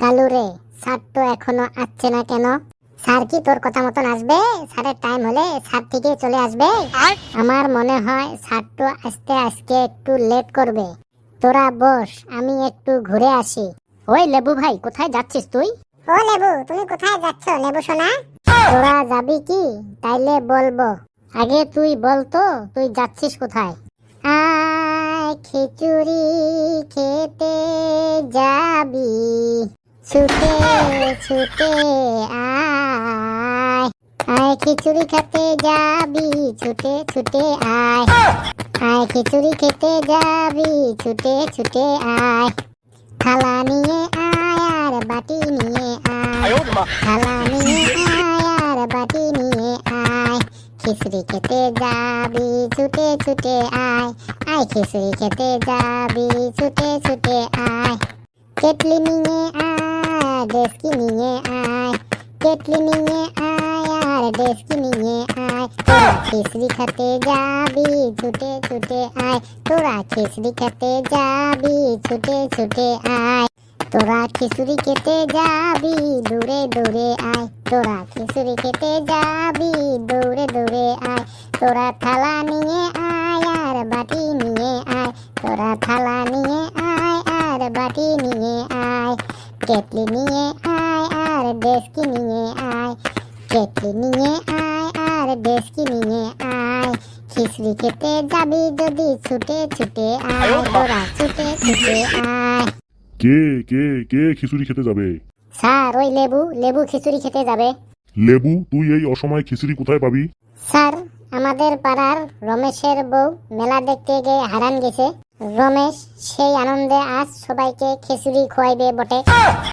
কালু রে স্যার তো এখনও আসছে না কেন? স্যার কি তোর কথা মতন আসবে? স্যারের টাইম হলে স্যার থেকে চলে আসবে। আমার মনে হয় স্যার তো আসতে আজকে একটু লেট করবে। তোরা বস আমি একটু ঘুরে আসি। ওই লেবু ভাই কোথায় যাচ্ছিস তুই? ও লেবু তুমি কোথায় যাচ্ছ লেবু সোনা? তোরা যাবি কি? তাইলে বলব। আগে তুই বলতো তুই যাচ্ছিস কোথায়? আয় খিচুড়ি খেতে যাবি। ছুটে ছুটে আয়। আয় খিচুড়ি খেতে যাবি, ছুটে ছুটে আয়। আয় খিচুড়ি খেতে যাবি, ছুটে ছুটে আয়। থালা নিয়ে আয় আর বাটি নিয়ে আয়। থালা নিয়ে আয় আর বাটি নিয়ে আয়। খিচুড়ি খেতে যাবি, ছুটে ছুটে আয়। আয় খিচুড়ি খেতে যাবি, ছুটে ছুটে আয়। কেটলি নিয়ে আয় ডেস্কি নিয়ে আয় কেটলি নিয়ে আয় আর ডেস্কি নিয়ে আয় তোরা খিচড়ি খেতে যাবি ছুটে ছুটে আয় তোরা খিচড়ি খেতে যাবি ছুটে ছুটে আয় তোরা খিচুড়ি খেতে যাবি দূরে দূরে আয় তোরা খিচুড়ি খেতে যাবি দূরে দূরে আয় তোরা থালা নিয়ে আয় আর বাটি নিয়ে আয় তোরা থালা নিয়ে কেটলি নিয়ে আয় আর ডেস্কি নিয়ে আয়। কেটলি নিয়ে আয় আর ডেস্কি নিয়ে আয়। খিচড়ি খেতে যাবি যদি ছুটে ছুটে আয় তোরা ছুটে ছুটে আয়। কে কে কে খিচুড়ি খেতে যাবে? স্যার ওই লেবু লেবু খিচুড়ি খেতে যাবে। লেবু? তুই এই অসময়ে খিচুড়ি কোথায় পাবি? স্যার আমাদের পাড়ার রমেশের বউ মেলা দেখতে গিয়ে হারান গেছে। রমেশ সেই আনন্দে আজ সবাইকে খিচুড়ি খোয়াইবে বটে।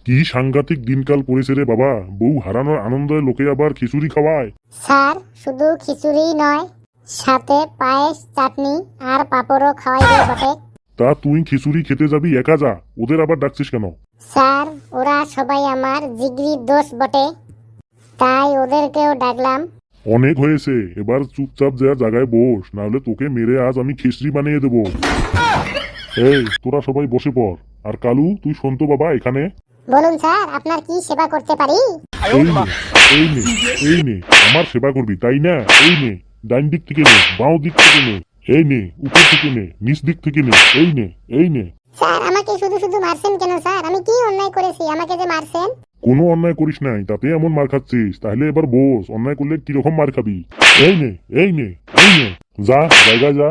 কি সাংঘাতিক দিনকাল পড়েছে রে বাবা। বউ হারানোর আনন্দে লোকে আবার খিচুড়ি খাওয়ায়। স্যার শুধু খিচুড়ি নয় সাথে পায়েস চাটনি আর পাঁপড়ও খাওয়াইবে বটে। তা তুই খিচুড়ি খেতে যাবি একা যা। ওদের আবার ডাকছিস কেন? স্যার ওরা সবাই আমার জিগরি দোষ বটে। তাই ওদেরকেও ডাকলাম। অনেক হয়েছে। এবার চুপচাপ যা জায়গায় বস নাহলে তোকে মেরে আজ আমি খিচড়ি বানিয়ে দেবো। এই তোরা সবাই বসে পড়। আর কালু তুই শোনতো বাবা এখানে। বলুন স্যার আপনার কি সেবা করতে পারি? এই নে এই নে এই নে আমার সেবা করবি তাই না? এই নে ডাইন দিক থেকে নে বাঁ দিক থেকে নে এই নে উপর থেকে নে নিচ দিক থেকে নে এই নে এই নে। স্যার আমাকে শুধু শুধু মারছেন কেন স্যার? আমি কি অন্যায় করেছি? আমাকে যে মারছেন? কোনো অন্যায় করিস নাই তাতে এমন মার খাচ্ছিস তাহলে এবার বস অন্যায় করলে কীরকম মার খাবি? এই নে এই নে এই নে যা জায়গায় যা।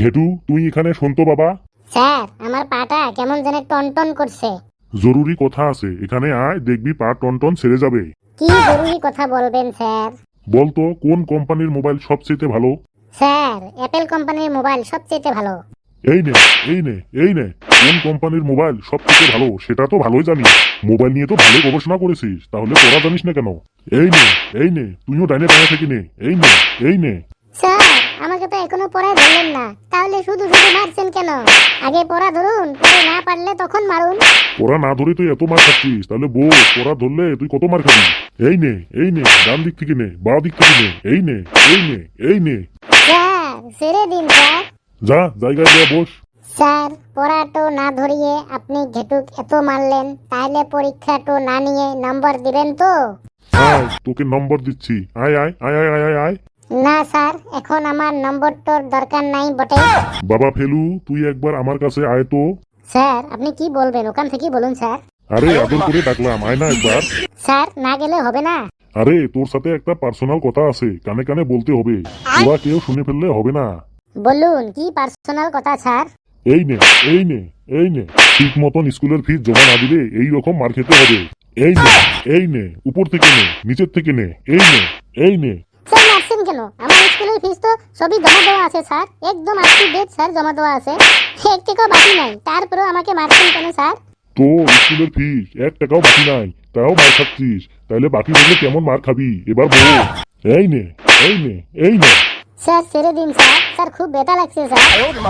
ঘেটু তুই এখানে শুনতো বাবা। স্যার আমার পাটা কেমন যেন টনটন করছে। জরুরি কথা আছে এখানে আয় দেখবি পা টন ছেড়ে যাবে। কি জরুরি কথা বলবেন স্যার? বলতো কোন কোম্পানির মোবাইল সবচেয়ে ভালো? স্যার অ্যাপেল কোম্পানির মোবাইল সবচেয়ে ভালো। এই নে এই নে এই নে কোন কোম্পানির মোবাইল সব থেকে ভালো সেটা তো ভালোই জানি। মোবাইল নিয়ে তো ভালো গবেষণা করেছিস তাহলে পড়া জানিস না কেন? এই নে এই নে তুইও ডাইনে ডাইনে থেকে নে এই নে এই নে। স্যার আমাকে তো এখনও পড়ায় ধরলেন না। তাহলে শুধু শুধু মারছেন কেন? আগে পড়া ধরুন পরে না পারলে তখন মারুন। পড়া না ধরে তুই এত মার খাচ্ছিস তাহলে বল পড়া ধরলে তুই কত মার খাবি? এই নে এই নে ডান দিক থেকে নে বা দিক থেকে নে এই নে এই নে এই নে। স্যার ছেড়ে দিন স্যার। যা জায়গায় যা বস। স্যার পড়াটো না ধরিয়ে আপনি ঘেটুক এত মারলেন তাহলে পরীক্ষাটো না নিয়ে নম্বর দিবেন তো? আয় তোকে নম্বর দিচ্ছি। আয় আয় আয় আয় আয় আয়। না স্যার এখন আমার নম্বরটোর দরকার নাই বটে। বাবা ফেলু তুই একবার আমার কাছে আয় তো। স্যার আপনি কি বলবেন? ওখান থেকে বলুন স্যার। আরে আদর করে ডাকলাম আয় না একবার। স্যার না গেলে হবে না? আরে তোর সাথে একটা পার্সোনাল কথা আছে কানে কানে বলতে হবে। তোরা কেউ শুনে ফেললে হবে না। বলুন কি পার্সোনাল কথা স্যার? এই নে এই নে এই নে। ঠিক মতন স্কুলের ফিস জমা না দিলে এই রকম মার খেতে হবে। এই নে এই নে উপর থেকে নে নিচের থেকে নে এই নে এই নে। মারছেন কেন? আমার স্কুলের ফিস তো সবই জমা দেওয়া আছে স্যার। একদম টু ডেট স্যার জমা দেওয়া আছে। এক টাকাও বাকি নাই। তারপরেও আমাকে মারছেন কেন স্যার? তো স্কুলের ফিস এক টাকাও বাকি নাই। তাও মার খাচ্ছিস। তাহলে বাকি থাকলে কেমন মার খাবি? এবার বল। এই নে এই নে এই নে। স্যার ছেড়ে দিন স্যার। স্যার খুব ব্যথা লাগছে স্যার।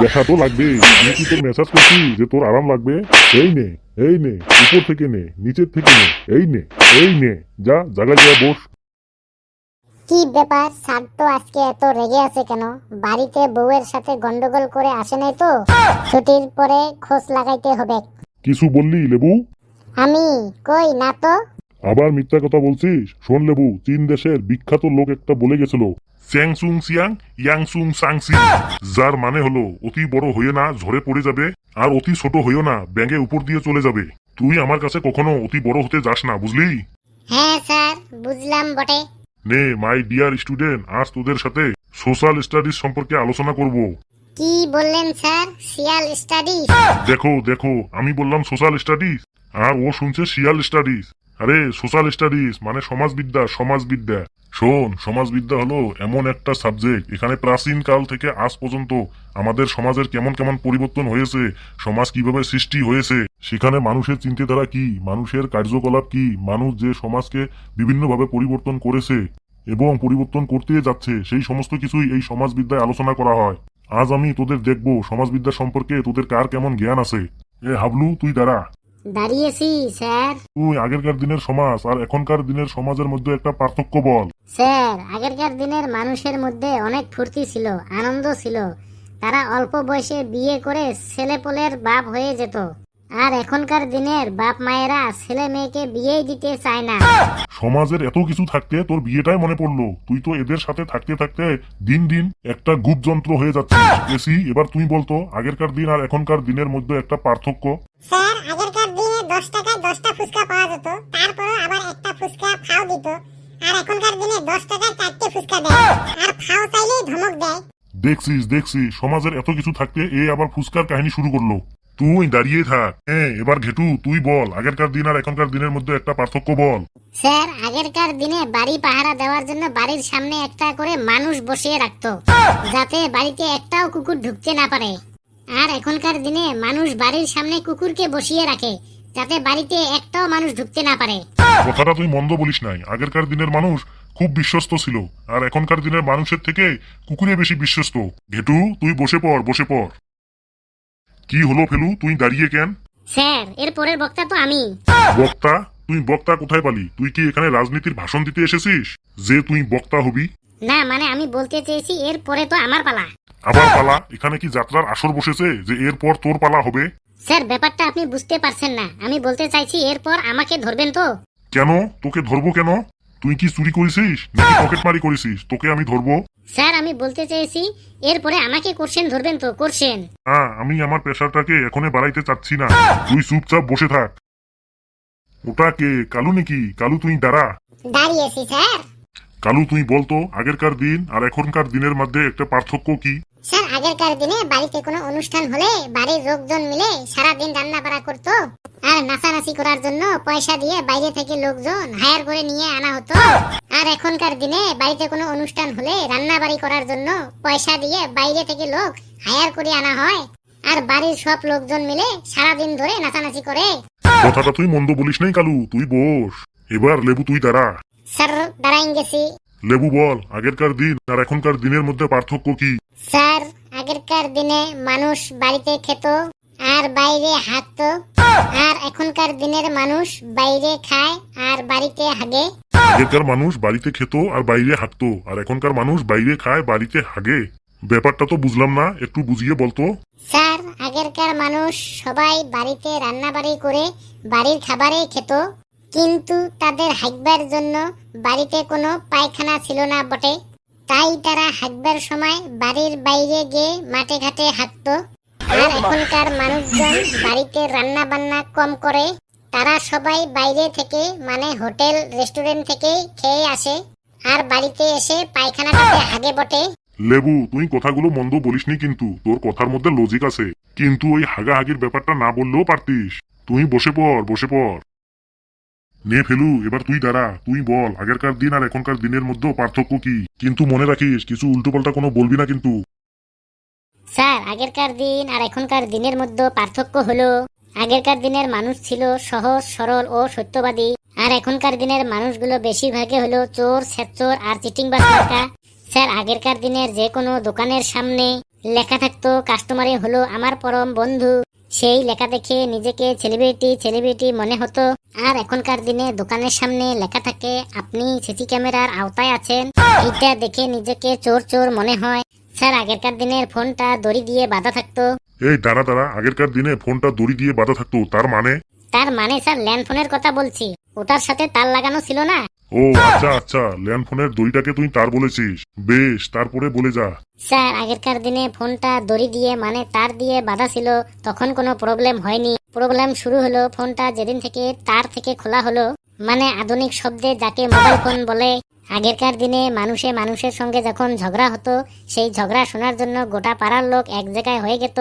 দেখা তো লাগবে। তুই কি তোর মেসেজ করছিস যে তোর আরাম লাগবে? এই নে এই নে। উপর থেকে নে নিচের থেকে নে। এই নে এই নে। যা জায়গায় যা বস। কি ব্যাপার? স্যার তো আজকে এত রেগে আছে কেন? বাড়িতে বউয়ের সাথে গন্ডগোল করে আসে নাই তো? ছুটির পরে খোঁজ লাগাইতে হবে। কিছু বললি লেবু? আমি? কই না তো? আবার মিথ্যা কথা বলছিস? শোন লেবু চীন দেশের বিখ্যাত লোক একটা বলে গেছিল চ্যাং সুং সিয়াং ইয়াং সুং সাং সি যার মানে হলো অতি বড় হয়ে না ঝরে পড়ে যাবে আর অতি ছোট হইও না ব্যাঙে উপর দিয়ে চলে যাবে। তুই আমার কাছে কখনো অতি বড় হতে যাস না বুঝলি? হ্যাঁ স্যার বুঝলাম বটে। নে মাই ডিয়ার স্টুডেন্ট আজ তোদের সাথে সোশ্যাল স্টাডিজ সম্পর্কে আলোচনা করব। কি বললেন স্যার? সিয়াল স্টাডি দেখো দেখো আমি বললাম সোশ্যাল স্টাডিজ আর ও শুনছে সিয়াল স্টাডিজ আরে সোশ্যাল স্টাডিজ মানে সমাজবিদ্যা সমাজবিদ্যা। শোন, সমাজবিদ্যা হলো এমন একটা সাবজেক্ট এখানে প্রাচীন কাল থেকে আজ পর্যন্ত আমাদের সমাজের কেমন কেমন পরিবর্তন হয়েছে, সমাজ কীভাবে সৃষ্টি হয়েছে, সেখানে মানুষের চিন্তাধারা কি, মানুষের কার্যকলাপ কি, মানুষ যে সমাজকে বিভিন্নভাবে পরিবর্তন করেছে এবং পরিবর্তন করতে যাচ্ছে, সেই সমস্ত কিছুই এই সমাজবিদ্যায় আলোচনা করা হয়। আজ আমি তোদের দেখব সমাজবিদ্যা সম্পর্কে তোদের কার কেমন জ্ঞান আছে। এ হাবলু, তুই দাঁড়া। দাঁড়িয়েছি স্যার। তুই আগেরকার দিনের সমাজ আর এখনকার দিনের সমাজের মধ্যে একটা পার্থক্য বল। স্যার আগেরকার দিনের মানুষের মধ্যে অনেক ফুর্তি ছিল আনন্দ ছিল। তারা অল্প বয়সে বিয়ে করে ছেলেপোলের বাপ হয়ে যেত। আর এখনকার দিনের বাপ মায়েরা ছেলে মেয়েকে বিয়েই দিতে চায় না। সমাজের এত কিছু থাকতে তোর বিয়েটাই মনে পড়ল। তুই তো এদের সাথে থাকতে থাকতে দিন দিন একটা গুপ যন্ত্র হয়ে যাচ্ছে। এসি এবার তুই বলতো আগেরকার দিন আর এখনকার দিনের মধ্যে একটা পার্থক্য। স্যার আগেরকার দশ টাকায় দশটা ফুচকা পাওয়া যেত তারপরও আবার একটা ফুচকা ফাও দিত। আর এখনকার দিনে দশ টাকায় চারটে ফুচকা দেয়। আর ফাও চাইলেই ধমক দেয়। দেখছিস দেখছিস সমাজের এত কিছু থাকতে এ আবার ফুসকার কাহিনী শুরু করল। তুই দাঁড়িয়ে থাক। হ্যাঁ এবার ঘেটু তুই বল আগেরকার দিন আর এখনকার দিনের মধ্যে একটা পার্থক্য বল। স্যার আগেরকার দিনে বাড়ি পাহারা দেওয়ার জন্য বাড়ির সামনে একটা করে মানুষ বসিয়ে রাখতো যাতে বাড়িতে একটাও কুকুর ঢুকতে না পারে। আর এখনকার দিনে মানুষ বাড়ির সামনে কুকুরকে বসিয়ে রাখে যাতে বাড়িতে একটাও মানুষ ঢুকতে না পারে। কথাটা তুই মন্দ বলিস নাই। আগেরকার দিনের মানুষ খুব বিশ্বস্ত ছিল আর এখনকার দিনের মানুষের থেকে কুকুরে বেশি বিশ্বস্ত। ঘেটু তুই বসে পড় বসে পড়। কি হলো ফেলু তুই দাঁড়িয়ে কেন? স্যার এর পরের বক্তা তো আমি। বক্তা? তুই বক্তা কোথায় পালি? তুই কি এখানে রাজনীতির ভাষণ দিতে এসেছিস? যে তুই বক্তা হবি। না মানে আমি বলতে চেয়েছি এর পরে তো আমার পালা। আবার পালা? এখানে কি যাত্রার আসর বসেছে যে এরপর তোর পালা হবে? স্যার ব্যাপারটা আপনি বুঝতে পারছেন না। আমি বলতে চাইছি এরপর আমাকে ধরবেন তো? কেন? তোকে ধরবো কেন? তুই কি চুরি করেছিস? নাকি পকেটমারি করেছিস? তোকে আমি ধরবো? স্যার আমি বলতে চেয়েছি এরপরে আমাকে করছেন ধরবেন তো করছেন হ্যাঁ আমি আমার প্রেশারটাকে এখনই বাড়াইতে চাচ্ছি না। তুই চুপচাপ বসে থাক। ওটা কে? কালু নাকি? কালু তুই দাঁড়া। দাঁড়িয়েছি স্যার। কালু তুই বলতো আগেরকার দিন আর এখনকার দিনের মধ্যে একটা পার্থক্য কি? স্যার আগেরকার দিনে বাড়িতে কোনো অনুষ্ঠান হলে বাড়ির লোকজন মিলে সারা দিন রান্না বাড়া করতো আর নাচানাচি করার জন্য পয়সা দিয়ে বাইরে থেকে লোকজন হায়ার করে নিয়ে আনা হতো। আর এখনকার দিনে বাড়িতে কোনো অনুষ্ঠান হলে রান্না বাড়ি করার জন্য পয়সা দিয়ে বাইরে থেকে লোক হায়ার করে আনা হয়। আর বাড়ির সব লোকজন মিলে সারা দিন ধরে নাচানাচি করে। কথাটা তুই মন্দ বলিস নাই কালু তুই বস। এবার লেবু তুই দাঁড়া। স্যার দাঁড়াইন গেছি। লেবু বল আগেরকার দিন আর এখনকার দিনের মধ্যে পার্থক্য কি? স্যার আগেরকার দিনে মানুষ বাড়িতে খেত আর বাইরে হাঁটতো আর এখনকার দিনের মানুষ বাইরে খায় আর বাড়িতে হাগে। আগেরকার মানুষ বাড়িতে খেত আর বাইরে হাঁটতো আর এখনকার মানুষ বাইরে খায় বাড়িতে হাগে। ব্যাপারটা তো বুঝলাম না একটু বুঝিয়ে বলতো স্যার আগেরকার মানুষ সবাই বাড়িতে রান্না বাড়ি করে বাড়ির খাবারে খেত কিন্তু তাদের হাঁকবার জন্য বাড়িতে কোনো পায়খানা ছিল না বটে। তাই তারা হাঁকবার সময় বাড়ির বাইরে গিয়ে মাঠে ঘাটে হাঁকতো আর এখনকার মানুষজন বাড়িতে রান্না বান্না কম করে। তারা সবাই বাইরে থেকে মানে হোটেল, রেস্টুরেন্ট থেকে খেয়ে আসে। আর বাড়িতে এসে পায়খানাটাতে হাগে বটে। লেবু, তুই কথাগুলো মন্দ বলিসনি কিন্তু। তোর কথার মধ্যে লজিক আছে। কিন্তু ওই হাগাহাগির ব্যাপারটা না বললেও পারতিস। তুই বসে পড় বসে পড়। নে ফেলু, এবার তুই দাঁড়া, তুই বল, আগেরকার দিন আর এখনকার দিনের মধ্যেও পার্থক্য কি? কিন্তু মনে রাখিস, কিছু উল্টোপাল্টা কোনো বলবি না কিন্তু। স্যার, আগেরকার দিন আর এখনকার দিনের মধ্যে পার্থক্য হলো। আগেরকার দিনের মানুষ ছিল সহজ, সরল ও সত্যবাদী। আর এখনকার দিনের মানুষগুলো বেশিরভাগে হলো চোর স্যাচোর আর চিটিং বাসমার্কা স্যার, আগেরকার দিনের যে কোনো দোকানের সামনে লেখা থাকতো কাস্টমারে হলো আমার পরম বন্ধু। সেই লেখা দেখে নিজেকে সেলিব্রিটি সেলিব্রিটি মনে হতো। আর এখনকার দিনে দোকানের সামনে লেখা থাকে আপনি সিসি ক্যামেরার আওতায় আছেন? এটা দেখে নিজেকে চোর চোর মনে হয়। স্যার আগেরকার দিনের ফোনটা দড়ি দিয়ে বাঁধা থাকতো। এই দাঁড়া দাঁড়া আগেরকার দিনে ফোনটা দড়ি দিয়ে বাঁধা থাকতো তার মানে? তার মানে স্যার ল্যান্ড ফোনের কথা বলছি। ওটার সাথে তার লাগানো ছিল না? ও আচ্ছা আচ্ছা ল্যান্ড ফোনের দইটাকে তুই তার বলেছিস। বেশ, তারপরে বলে যা। স্যার, আগেরকার দিনে ফোনটা দড়ি দিয়ে মানে তার দিয়ে বাঁধা ছিল, তখন কোনো প্রবলেম হয়নি। প্রবলেম শুরু হলো ফোনটা যেদিন থেকে তার থেকে খোলা হলো। মানে আধুনিক শব্দে যাকে মোবাইল ফোন বলে। আগেরকার দিনে মানুষে মানুষের সঙ্গে যখন ঝগড়া হতো, সেই ঝগড়া শোনার জন্য গোটা পাড়ার লোক এক জায়গায় হয়ে যেত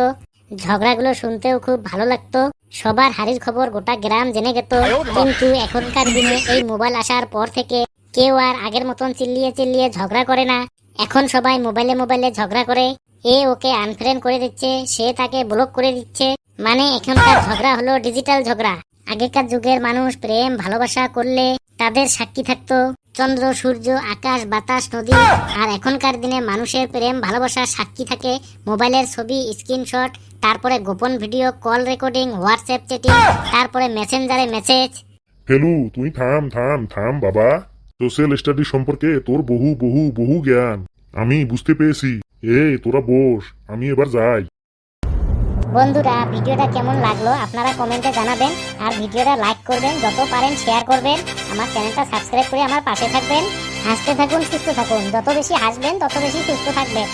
ঝগড়াগুলো শুনতেও খুব ভালো লাগতো। সবার হারির খবর গোটা গ্রাম জেনে গেত। কিন্তু এখনকার দিনে এই মোবাইল আসার পর থেকে কেউ আর আগের মতন চিল্লিয়ে চিল্লিয়ে ঝগড়া করে না। এখন সবাই মোবাইলে মোবাইলে ঝগড়া করে। এ ওকে আনফ্রেন্ড করে দিচ্ছে, সে তাকে ব্লক করে দিচ্ছে। মানে এখনকার ঝগড়া হলো ডিজিটাল ঝগড়া। আগেকার যুগের মানুষ প্রেম, ভালোবাসা করলে তাদের সাক্ষী থাকতো। চন্দ্র সূর্য আকাশ বাতাস নদী আর এখনকার দিনে মানুষের প্রেম ভালোবাসার সাক্ষী থাকে মোবাইলের ছবি স্ক্রিনশট তারপরে গোপন video call recording WhatsApp chatting তারপরে মেসেঞ্জারে মেসেজ। ফেলু তুই থাম থাম থাম বাবা। সোশ্যাল স্টাডি সম্পর্কে তোর বহু বহু বহু জ্ঞান। আমি বুঝতে পেরেছি। এই তোরা বস আমি এবার যাই। বন্ধুরা, ভিডিওটা কেমন লাগল আপনারা কমেন্টে জানাবেন আর ভিডিওটা লাইক করবেন, যত পারেন শেয়ার করবেন, আমার চ্যানেলটা সাবস্ক্রাইব করে আমার পাশে থাকবেন। হাসতে থাকুন, সুস্থ থাকুন। যত বেশি হাসবেন, তত বেশি সুস্থ থাকবেন।